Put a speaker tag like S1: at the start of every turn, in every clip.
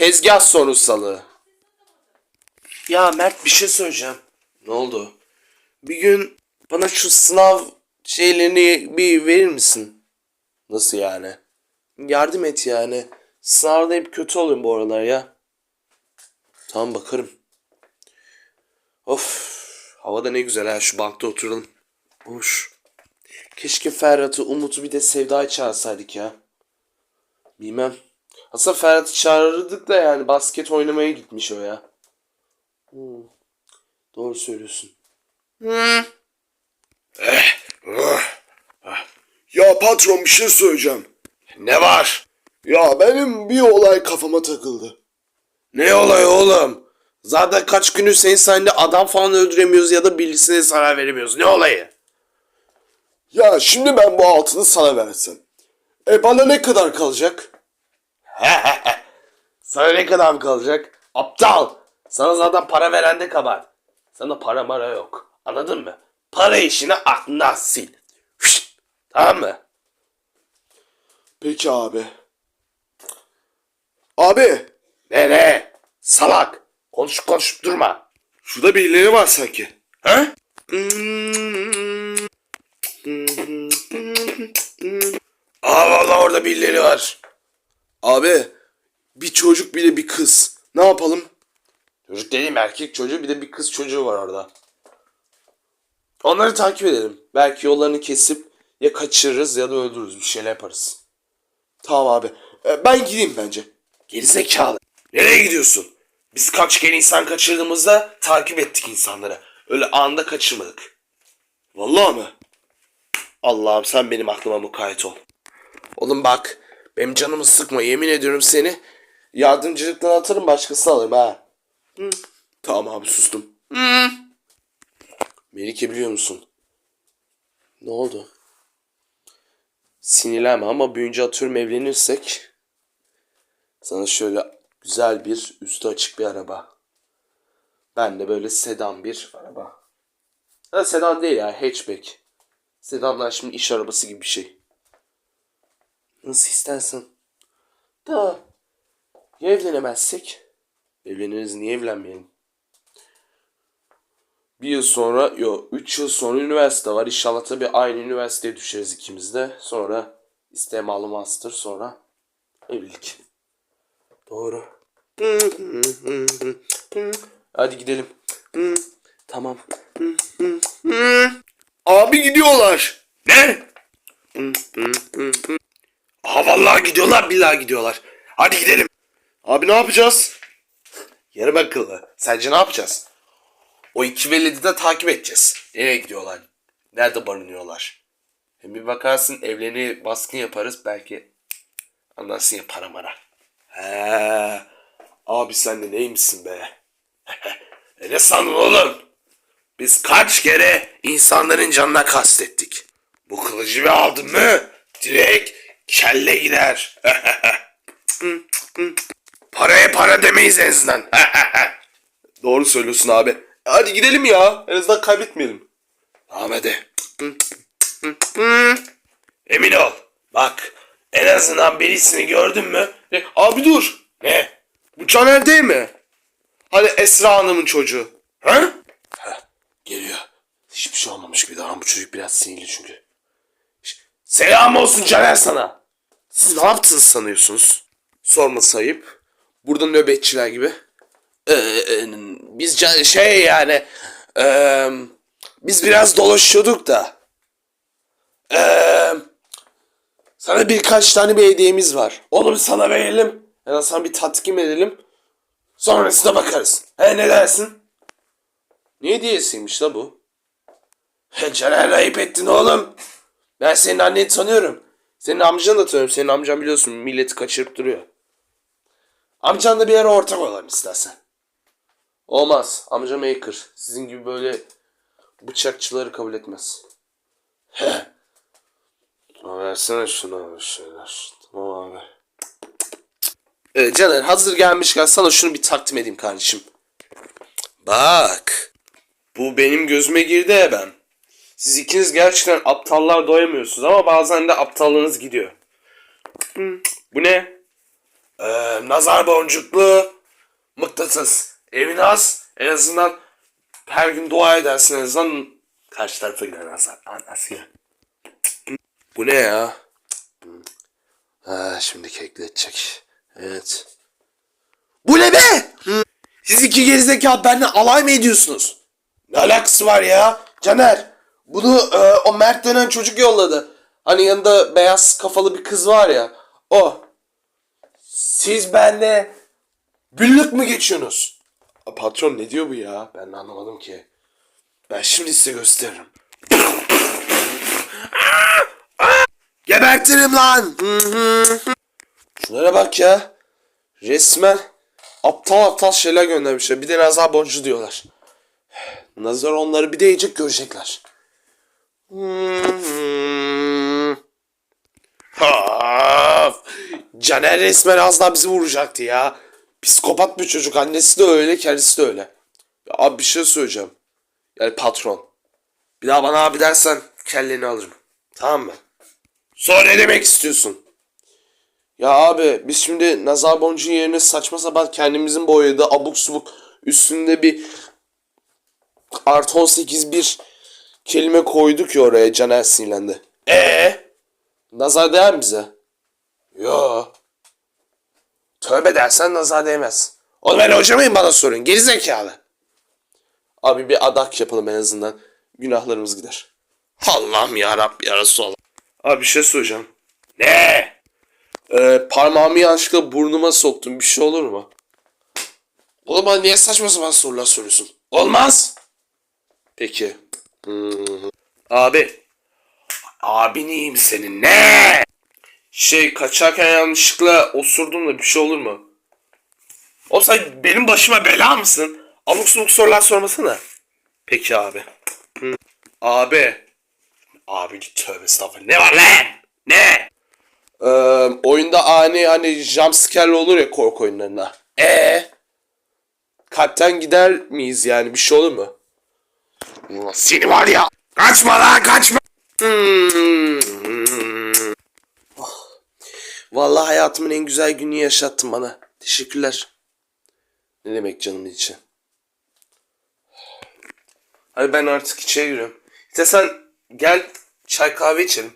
S1: Tezgah sorunsalı. Ya Mert bir şey söyleyeceğim. Ne oldu? Bir gün bana şu sınav şeylerini bir verir misin? Nasıl yani? Yardım et yani. Sınavda hep kötü oluyorum bu aralar ya. Tamam bakarım. Of. Hava da ne güzel ha şu bankta oturalım. Boş. Keşke Ferhat'ı, Umut'u bir de Sevda'yı çağırsaydık ya. Bilmem. Aslında Ferhat'ı çağırırdık da yani basket oynamaya gitmiş o ya. Hmm. Doğru söylüyorsun.
S2: Ya patron bir şey söyleyeceğim.
S1: Ne var?
S2: Ya benim bir olay kafama takıldı.
S1: Ne olay oğlum? Zaten kaç gündür senin sayende adam falan öldüremiyoruz ya da birisine zarar veremiyoruz. Ne olayı?
S2: Ya şimdi ben bu altını sana versem. E bana ne kadar kalacak?
S1: Sana ne kadar mı kalacak? Aptal! Sana zaten para verende kabahat. Sana para mara yok. Anladın mı? Para işini aklından sil. Tamam mı?
S2: Peki abi. Abi
S1: Ne ne? Salak! Konuşup konuşup durma.
S2: şurada birileri var sanki.
S1: He? Aa valla orada birileri var.
S2: Abi bir çocuk bir de bir kız. Ne yapalım?
S1: Çocuk dediğim erkek çocuğu bir de bir kız çocuğu var orada. Onları takip edelim. Belki yollarını kesip ya kaçırırız ya da öldürürüz. Bir şeyler yaparız.
S2: Tamam abi. E, ben gideyim bence.
S1: Gerizekalı. Nereye gidiyorsun? Biz kaç kere insan kaçırdığımızda takip ettik insanları. Öyle anda kaçırmadık.
S2: Vallahi mı?
S1: Allah'ım sen benim aklıma mukayyet ol. Oğlum bak. Benim canımı sıkma. Yemin ediyorum seni. Yardımcılıktan atarım başkasını alırım ha.
S2: Tamam abi sustum.
S1: Melike biliyor musun? Ne oldu? Sinirlenme ama büyünce atıyorum evlenirsek sana şöyle güzel bir üstü açık bir araba. Ben de böyle sedan bir araba. Ha, sedan değil ya hatchback. Sedanlar şimdi iş arabası gibi bir şey. Nasıl istersen. Da ya evlenemezsek? Evleniriz niye evlenmeyelim? Bir yıl sonra, yok 3 yıl sonra üniversite var. İnşallah tabii aynı üniversiteye düşeriz ikimiz de. Sonra istemalı master sonra evlilik. Doğru. Hadi gidelim. Tamam.
S2: Abi gidiyorlar.
S1: Ne? Aa vallahi gidiyorlar billahi gidiyorlar. Hadi gidelim.
S2: Abi ne yapacağız?
S1: Yarım akıllı. Sence ne yapacağız? O iki velidi de takip edeceğiz. Nereye gidiyorlar? Nerede barınıyorlar? Hem bir bakarsın evlerini baskın yaparız belki anlarsın ya para mara.
S2: He. Abi sen de neymişsin be?
S1: E ne sandın oğlum? Biz kaç kere insanların canına kastettik. Bu kılıcı bir aldın mı direkt kelle gider. Paraya para demeyiz en azından.
S2: Doğru söylüyorsun abi. Hadi gidelim ya. En azından kaybetmeyelim.
S1: Tamam hadi. Emin ol. Bak en azından birisini gördün mü?
S2: E, abi dur.
S1: Ne?
S2: Bu Caner değil mi? Hani Esra Hanım'ın çocuğu.
S1: Ha? Heh, geliyor. Hiçbir şey olmamış gibi daha bu çocuk biraz sinirli çünkü. Selam olsun Caner sana. Siz ne yaptınız sanıyorsunuz? Sorması ayıp. Burada nöbetçiler gibi. Ee, e, biz şey yani e, biz biraz dolaşıyorduk da. Ee, sana birkaç tane bir hediyemiz var. Onu bir sana verelim. Yani sana bir tatkim edelim. Sonrasında bakarız. He ne dersin? Ne hediyesiymiş la bu? He Caner ayıp ettin oğlum. Ben senin anneni tanıyorum. Senin amcanı da tanıyorum. Senin amcan biliyorsun milleti kaçırıp duruyor. Amcan da bir ara ortak olalım istersen. Olmaz. Amca maker. Sizin gibi böyle bıçakçıları kabul etmez. He. Ama Versene şuna bir şeyler. Tamam abi. Evet Caner hazır gelmişken sana şunu bir takdim edeyim kardeşim. Bak. Bu benim gözüme girdi ya ben. Siz ikiniz gerçekten aptallar doyamıyorsunuz ama bazen de aptallığınız gidiyor. Hı, Bu ne? Ee, nazar boncuklu mıknatıs. Evin az en azından her gün dua edersin en azından karşı tarafa gider nazar. Anlasın ya. Bu ne ya? Ha, şimdi kekletecek. Evet. Bu ne be? Siz iki gerizekalı benimle alay mı ediyorsunuz? Ne alakası var ya? Caner. Bunu e, o Mert denen çocuk yolladı. Hani yanında beyaz kafalı bir kız var ya. O. Siz benimle büllük mü geçiyorsunuz? Patron ne diyor bu ya? Ben de anlamadım ki. Ben şimdi size gösteririm. Gebertirim lan. Şunlara bak ya. Resmen aptal aptal şeyler göndermişler. Bir de nazar boncuğu diyorlar. Nazar onları bir de yiyecek görecekler. Caner resmen az daha bizi vuracaktı ya. Psikopat bir çocuk. Annesi de öyle, kendisi de öyle. Ya abi bir şey söyleyeceğim. Yani patron. Bir daha bana abi dersen kelleni alırım. Tamam mı? Sonra ne demek istiyorsun? Ya abi biz şimdi nazar boncuğu yerine saçma sapan kendimizin boyadığı abuk subuk üstünde bir artı 18 bir kelime koyduk ya oraya Caner sinirlendi. Ee? Nazar değer bize? Yo. Tövbe dersen nazar değmez. Oğlum ben hoca mıyım bana sorun gerizekalı. Abi bir adak yapalım en azından. Günahlarımız gider. Allah'ım ya Rabbi ya Resulallah. Abi bir şey söyleyeceğim. Ne? Ee, parmağımı yanlışlıkla burnuma soktum. Bir şey olur mu? Oğlum bana niye saçma sapan sorular soruyorsun? Olmaz. Peki. Abi. Abin iyiyim senin. Ne? Şey kaçarken yanlışlıkla osurdum da bir şey olur mu? O sen benim başıma bela mısın? Abuk subuk sorular sormasana. Peki abi. Hı. Abi. Abi tövbe estağfurullah. Ne var lan? Ne? Ee, oyunda ani hani jumpscare olur ya korku oyunlarında. Ee? Kalpten gider miyiz yani bir şey olur mu? Ulan Seni var ya. Kaçma lan kaçma. Hmm. Vallahi hayatımın en güzel günü yaşattın bana. Teşekkürler. Ne demek canımın içi. Hadi ben artık içeri giriyorum. İstersen gel çay kahve içelim.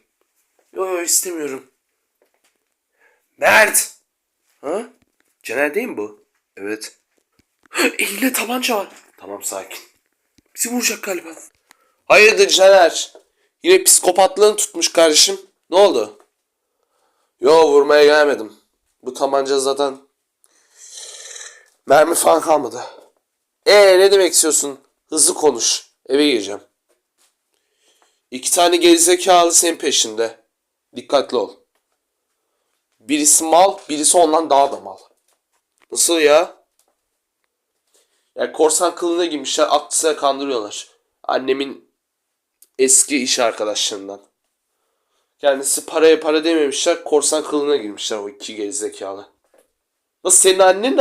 S1: Yo yo istemiyorum. Mert! Ha? Caner değil mi bu? Evet. Elinde tabanca var. Tamam sakin. Bizi vuracak galiba. Hayırdır Caner? Yine psikopatlığını tutmuş kardeşim. Ne oldu? Yo vurmaya gelmedim. Bu tabanca zaten mermi falan kalmadı. Ee ne demek istiyorsun? Hızlı konuş. Eve gireceğim. İki tane gerizekalı senin peşinde. Dikkatli ol. Birisi mal, birisi ondan daha da mal. Nasıl ya? Yani korsan kılığına giymişler, aklı sıra kandırıyorlar. Annemin eski iş arkadaşlarından. Kendisi paraya para dememişler, korsan kılığına girmişler o iki gerizekalı. Nasıl senin annenin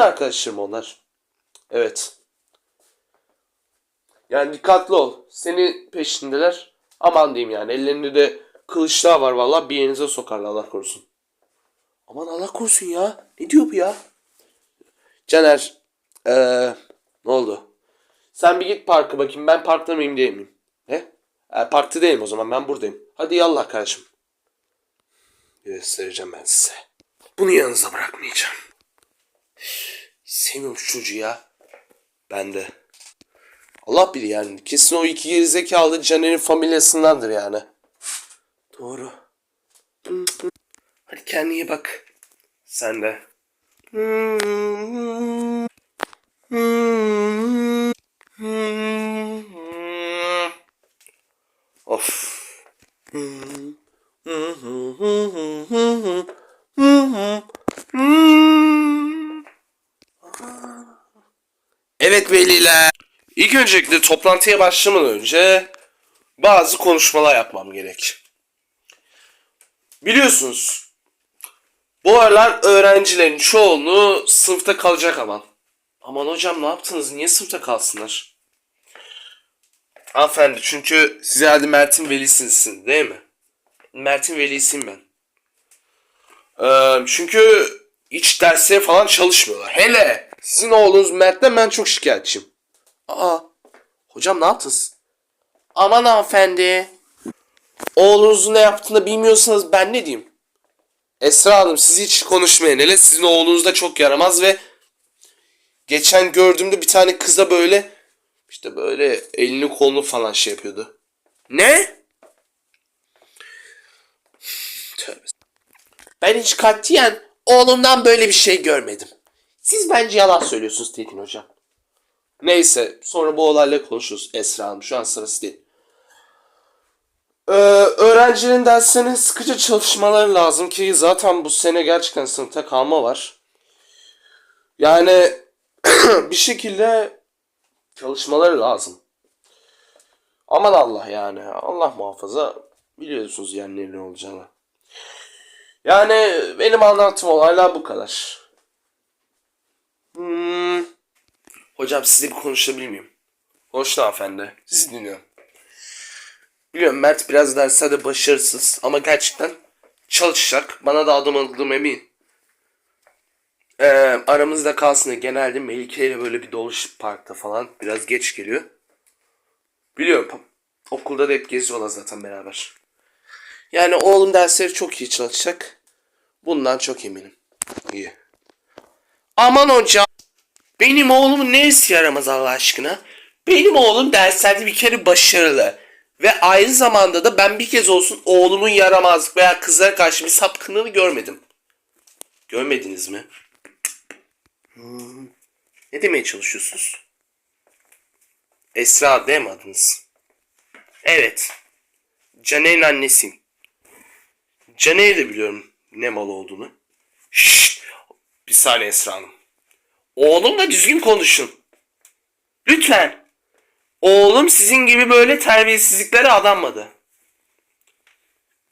S1: mı onlar? Evet. Yani dikkatli ol. Senin peşindeler. Aman diyeyim yani. Ellerinde de kılıçlar var vallahi bir yerinize sokarlar Allah korusun. Aman Allah korusun ya. Ne diyor bu ya? Caner. Eee ne oldu? Sen bir git parka bakayım. Ben parkta mıyım değil miyim? He? E, parkta değilim o zaman. Ben buradayım. Hadi yallah kardeşim. Göstereceğim ben size. Bunu yanınıza bırakmayacağım. Sevmiyorum şu çocuğu ya. Ben de. Allah bilir yani. Kesin o iki gerizekalı Caner'in familyasındandır yani. Doğru. Hadi kendine iyi bak. Sen de. Of. Evet veliler. İlk öncelikle toplantıya başlamadan önce bazı konuşmalar yapmam gerek. Biliyorsunuz bu aralar öğrencilerin çoğunluğu sınıfta kalacak aman. Aman hocam ne yaptınız? Niye sınıfta kalsınlar? Hanımefendi çünkü siz herhalde Mert'in velisiniz değil mi? Mert'in velisiyim ben. Ee, çünkü hiç derslere falan çalışmıyorlar. Hele sizin oğlunuz Mert'ten ben çok şikayetçiyim. Aa, hocam ne yaptınız? Aman hanımefendi. Oğlunuzun ne yaptığını bilmiyorsanız ben ne diyeyim? Esra Hanım siz hiç konuşmayın. Hele sizin oğlunuz da çok yaramaz ve geçen gördüğümde bir tane kıza böyle işte böyle elini kolunu falan şey yapıyordu. Ne? Tövbe. Ben hiç katiyen oğlumdan böyle bir şey görmedim. Siz bence yalan söylüyorsunuz Tekin Hocam. Neyse sonra bu olayla konuşuruz Esra Hanım. Şu an sırası değil. Ee, öğrencilerin derslerine sıkıcı çalışmaları lazım ki zaten bu sene gerçekten sınıfta kalma var. Yani bir şekilde çalışmaları lazım. Aman Allah yani. Allah muhafaza biliyorsunuz yani ne olacağını. Yani benim anlattığım olaylar bu kadar. Hmm. Hocam size bir konuşabilir miyim? Konuşun hanımefendi. Sizi dinliyorum. Biliyorum Mert biraz derslerde başarısız ama gerçekten çalışacak. Bana da adım adım emin. Ee, aramızda kalsın genelde Melike ile böyle bir doluş parkta falan biraz geç geliyor. Biliyorum. Okulda da hep geziyorlar zaten beraber. Yani oğlum dersleri çok iyi çalışacak. Bundan çok eminim. İyi. Aman hocam. Benim oğlumun neresi yaramaz Allah aşkına? Benim oğlum derslerde bir kere başarılı. Ve aynı zamanda da ben bir kez olsun oğlumun yaramazlık veya kızlara karşı bir sapkınlığını görmedim. Görmediniz mi? Hmm. Ne demeye çalışıyorsunuz? Esra değil mi adınız? Evet. Caner'in annesiyim. Caner'i de biliyorum ne mal olduğunu. Şşt! Bir saniye Esra Hanım. Oğlumla düzgün konuşun. Lütfen. Oğlum sizin gibi böyle terbiyesizliklere adanmadı.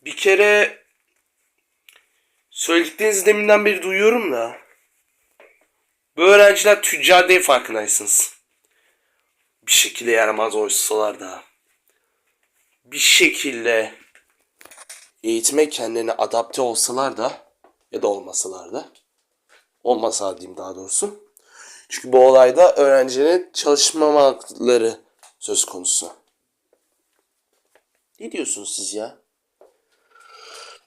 S1: Bir kere söylediklerinizi deminden beri duyuyorum da. Bu öğrenciler tüccar değil farkındaysınız. Bir şekilde yaramaz oysalar da. Bir şekilde eğitime kendine adapte olsalar da ya da olmasalar da olmasa diyeyim daha doğrusu. Çünkü bu olayda öğrencinin çalışmamakları söz konusu. Ne diyorsunuz siz ya?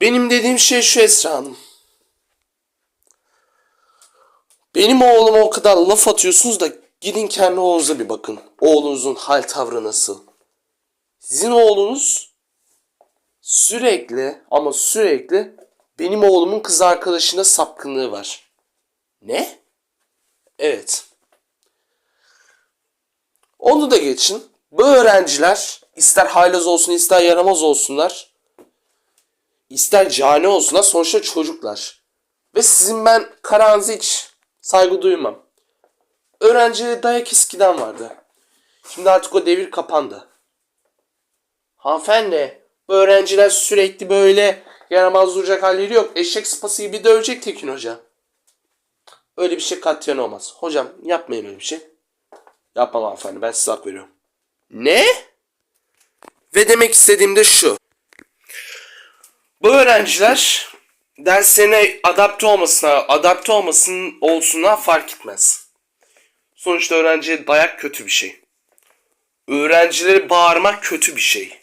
S1: Benim dediğim şey şu Esra Hanım. Benim oğluma o kadar laf atıyorsunuz da gidin kendi oğlunuza bir bakın. Oğlunuzun hal tavrı nasıl? Sizin oğlunuz sürekli ama sürekli benim oğlumun kız arkadaşına sapkınlığı var. Ne? Evet. Onu da geçin. Bu öğrenciler ister haylaz olsun ister yaramaz olsunlar. ister cani olsunlar sonuçta çocuklar. Ve sizin ben kararınıza hiç saygı duymam. Öğrencilere dayak eskiden vardı. Şimdi artık o devir kapandı. Hanımefendi bu öğrenciler sürekli böyle yaramaz duracak halleri yok. Eşek sıpası gibi dövecek Tekin Hoca. Öyle bir şey katiyen olmaz. Hocam yapmayın öyle bir şey. Yapmam hanımefendi ben size hak veriyorum. Ne? Ve demek istediğim de şu. Bu öğrenciler derslerine adapte olmasına, adapte olmasın olsuna fark etmez. Sonuçta öğrenciye dayak kötü bir şey. Öğrencilere bağırmak kötü bir şey.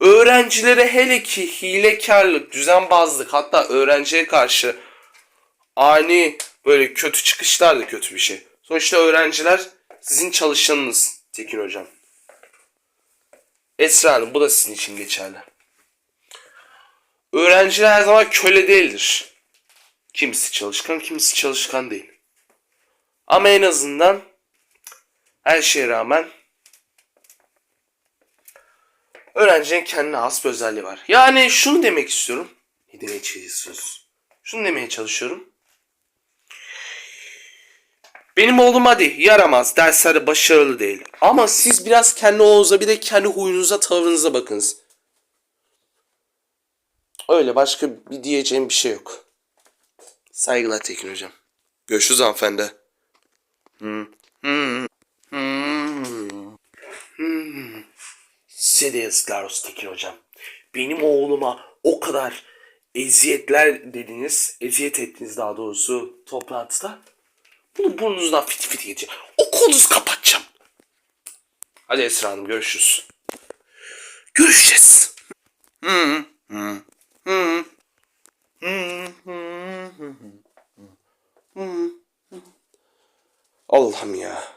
S1: Öğrencilere hele ki hilekarlık, düzenbazlık hatta öğrenciye karşı ani böyle kötü çıkışlar da kötü bir şey. Sonuçta öğrenciler sizin çalışanınız Tekin Hocam. Esra Hanım bu da sizin için geçerli. Öğrenciler her zaman köle değildir. Kimisi çalışkan, kimisi çalışkan değil. Ama en azından her şeye rağmen öğrencinin kendine has bir özelliği var. Yani şunu demek istiyorum. Ne demeye çalışıyorsunuz? Şunu demeye çalışıyorum. Benim oğlum hadi yaramaz, derslerde başarılı değil. Ama siz biraz kendi oğlunuza bir de kendi huyunuza, tavrınıza bakınız. Öyle başka bir diyeceğim bir şey yok. Saygılar Tekin hocam. Görüşürüz hanımefendi. Hmm. Hmm. Hmm. Hmm. Size de yazıklar olsun Tekin hocam. Benim oğluma o kadar eziyetler dediniz. Eziyet ettiniz daha doğrusu toplantıda. Bunu burnunuzdan fit fit geçecek. O konunuzu kapatacağım. Hadi Esra Hanım görüşürüz. Görüşeceğiz. Allah'ım ya.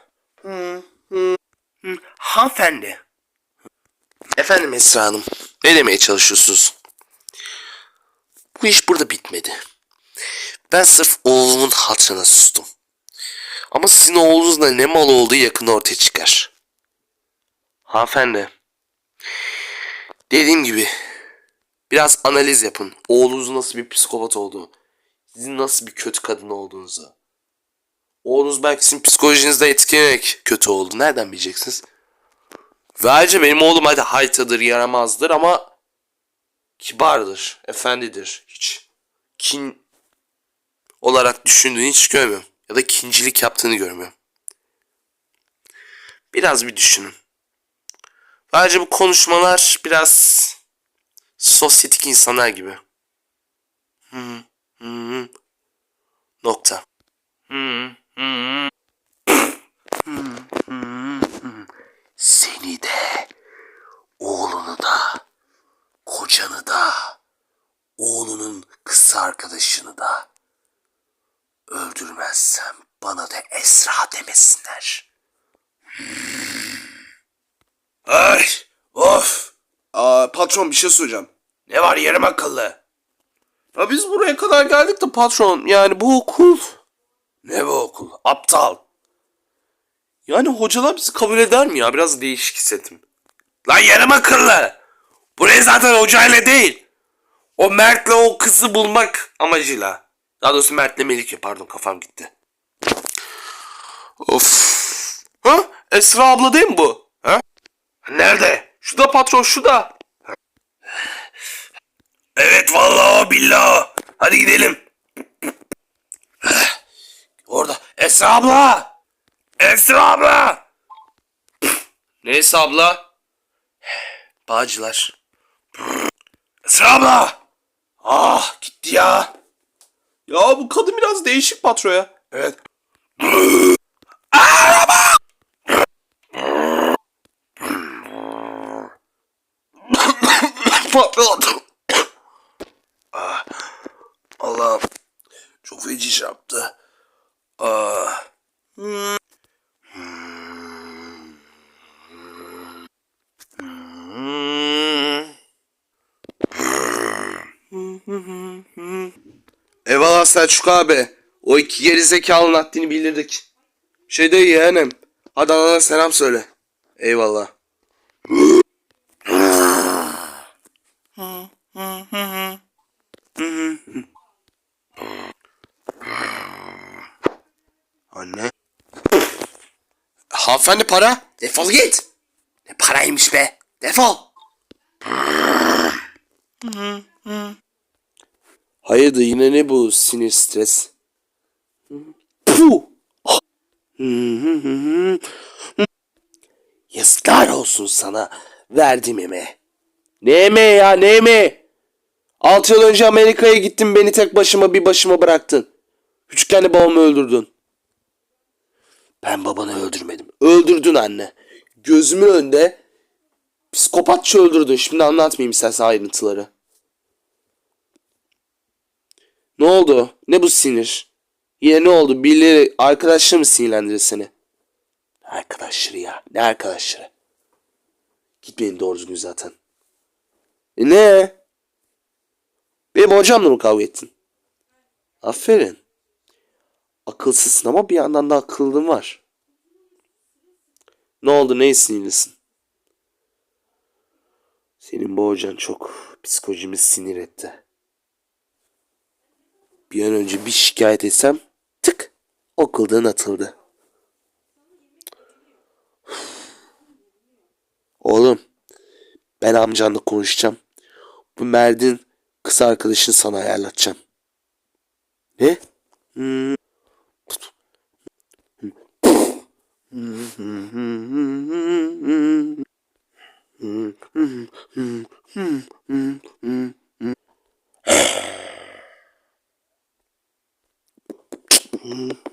S1: Hanımefendi. Efendim Esra Hanım. Ne demeye çalışıyorsunuz? Bu iş burada bitmedi. Ben sırf oğlumun hatırına sustum. Ama sizin oğlunuzun da ne mal olduğu yakında ortaya çıkar. Hanımefendi. Dediğim gibi biraz analiz yapın. Oğlunuzun nasıl bir psikopat olduğunu. Sizin nasıl bir kötü kadın olduğunuzu. Oğlunuz belki sizin psikolojinizde etkilenerek kötü oldu. Nereden bileceksiniz? Ve ayrıca benim oğlum hadi haytadır, yaramazdır ama kibardır, efendidir. Hiç kin olarak düşündüğünü hiç görmüyorum. Ya da kincilik yaptığını görmüyorum. Biraz bir düşünün. Bence bu konuşmalar biraz sosyetik insanlar gibi. Hı hı. Nokta. Hı hı. Seni de, oğlunu da, kocanı da, oğlunun kız arkadaşını da öldürmezsem bana da Esra demesinler. Ay, of.
S2: Aa, patron bir şey söyleyeceğim.
S1: Ne var yarım akıllı? Ya biz buraya kadar geldik de patron. Yani bu okul. Ne bu okul? Aptal. Yani hocalar bizi kabul eder mi ya? Biraz değişik hissettim. Lan yarım akıllı. Buraya zaten hocayla değil. O Mert'le o kızı bulmak amacıyla. Daha doğrusu Mert'le Melike pardon kafam gitti. Of. Ha? Esra abla değil mi bu? Patron şurada. Evet vallahi o. Hadi gidelim. Orada. Esra abla. Esra abla. Neyse abla. Bağcılar. Esra abla. Ah gitti ya. Ya bu kadın biraz değişik patro ya. Evet. Patron. Allah'ım. Çok feci iş yaptı. Ah. Eyvallah Selçuk abi. O iki geri zekalının haddini bildirdik. Şey de yeğenim. Hadi anana selam söyle. Eyvallah. Anne. Hanımefendi para. Defol git. Ne paraymış be. Defol. Hayırdır yine ne bu sinir stres? Puh. Yazıklar olsun sana verdim emeği. Ne emeği ya ne emeği? 6 yıl önce Amerika'ya gittin beni tek başıma bir başıma bıraktın. Küçükken de babamı öldürdün. Ben babanı öldürmedim. Öldürdün anne. Gözümün önünde psikopatça öldürdün. Şimdi anlatmayayım istersen ayrıntıları. Ne oldu? Ne bu sinir? Yine ne oldu? Birileri arkadaşları mı sinirlendirir seni? Arkadaşları ya? Ne arkadaşları? Gitmeyin doğru düzgün zaten. E ne? Benim hocamla mı kavga ettin? Aferin. Akılsızsın ama bir yandan da akıllın var. Ne oldu? Neye sinirlisin? Senin bu hocan çok psikolojimi sinir etti. Bir an önce bir şikayet etsem tık okuldan atıldı. Oğlum ben amcanla konuşacağım. Bu Merdin kız arkadaşını sana ayarlatacağım. Ne? Hmm.